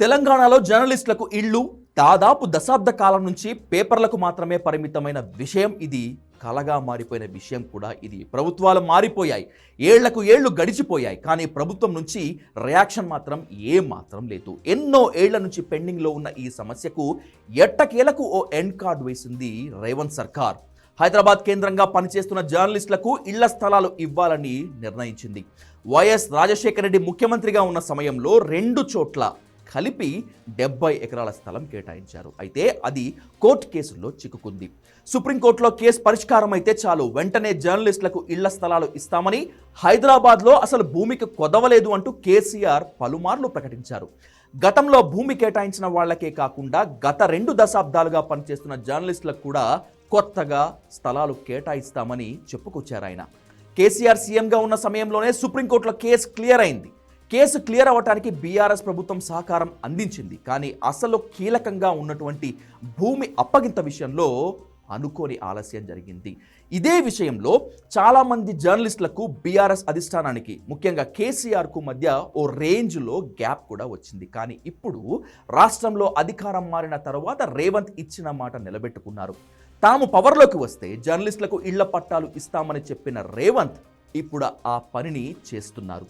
తెలంగాణలో జర్నలిస్టులకు ఇళ్ళు దాదాపు దశాబ్ద కాలం నుంచి పేపర్లకు మాత్రమే పరిమితమైన విషయం ఇది. కలగా మారిపోయిన విషయం కూడా ఇది. ప్రభుత్వాలు మారిపోయాయి. ఏళ్ళకు ఏళ్ళు గడిచిపోయాయి. కానీ ప్రభుత్వం నుంచి రియాక్షన్ మాత్రం ఏ మాత్రం లేదు. ఎన్నో ఏళ్ళ నుంచి పెండింగ్లో ఉన్న ఈ సమస్యకు ఎట్టకేలకు ఓ ఎండ్ కార్డ్ వేసింది రేవంత్ సర్కార్. హైదరాబాద్ కేంద్రంగా పనిచేస్తున్న జర్నలిస్టులకు ఇళ్ళ స్థలాలు ఇవ్వాలని నిర్ణయించింది. వైఎస్ రాజశేఖర రెడ్డి ముఖ్యమంత్రిగా ఉన్న సమయంలో రెండు చోట్ల కలిపి డెబ్బై ఎకరాల స్థలం కేటాయించారు. అయితే అది కోర్టు కేసుల్లో చిక్కుకుంది. సుప్రీంకోర్టులో కేసు పరిష్కారం అయితే చాలు. వెంటనే జర్నలిస్టులకు ఇళ్ళ స్థలాలు ఇస్తామని హైదరాబాద్లో అసలు భూమికి కొదవలేదు అంటూ కేసీఆర్ పలుమార్లు ప్రకటించారు. గతంలో భూమి కేటాయించిన వాళ్ళకే కాకుండా గత రెండు దశాబ్దాలుగా పనిచేస్తున్న జర్నలిస్టులకు కూడా కొత్తగా స్థలాలు కేటాయిస్తామని చెప్పుకొచ్చారు ఆయన. కేసీఆర్ సీఎంగా ఉన్న సమయంలోనే సుప్రీంకోర్టులో కేసు క్లియర్ అయింది. కేసు క్లియర్ అవ్వటానికి బీఆర్ఎస్ ప్రభుత్వం సహకారం అందించింది. కానీ అసలు కీలకంగా ఉన్నటువంటి భూమి అప్పగింత విషయంలో అనుకోని ఆలస్యం జరిగింది. ఇదే విషయంలో చాలామంది జర్నలిస్టులకు బీఆర్ఎస్ అధిష్టానానికి ముఖ్యంగా కేసీఆర్కు మధ్య ఓ రేంజ్లో గ్యాప్ కూడా వచ్చింది. కానీ ఇప్పుడు రాష్ట్రంలో అధికారం మారిన తర్వాత రేవంత్ ఇచ్చిన మాట నిలబెట్టుకున్నారు. తాము పవర్లోకి వస్తే జర్నలిస్టులకు ఇళ్ళ పట్టాలు ఇస్తామని చెప్పిన రేవంత్ ఇప్పుడు ఆ పనిని చేస్తున్నారు.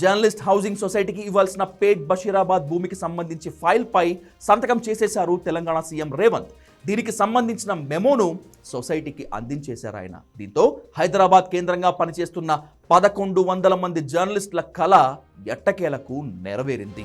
జర్నలిస్ట్ హౌసింగ్ సొసైటీకి ఇవ్వాల్సిన పేట్ బషీరాబాద్ భూమికి సంబంధించి ఫైల్పై సంతకం చేసేశారు తెలంగాణ సీఎం రేవంత్. దీనికి సంబంధించిన మెమోను సొసైటీకి అందించేశారు ఆయన. దీంతో హైదరాబాద్ కేంద్రంగా పనిచేస్తున్న పదకొండు వందల మంది జర్నలిస్టుల కళ ఎట్టకేలకు నెరవేరింది.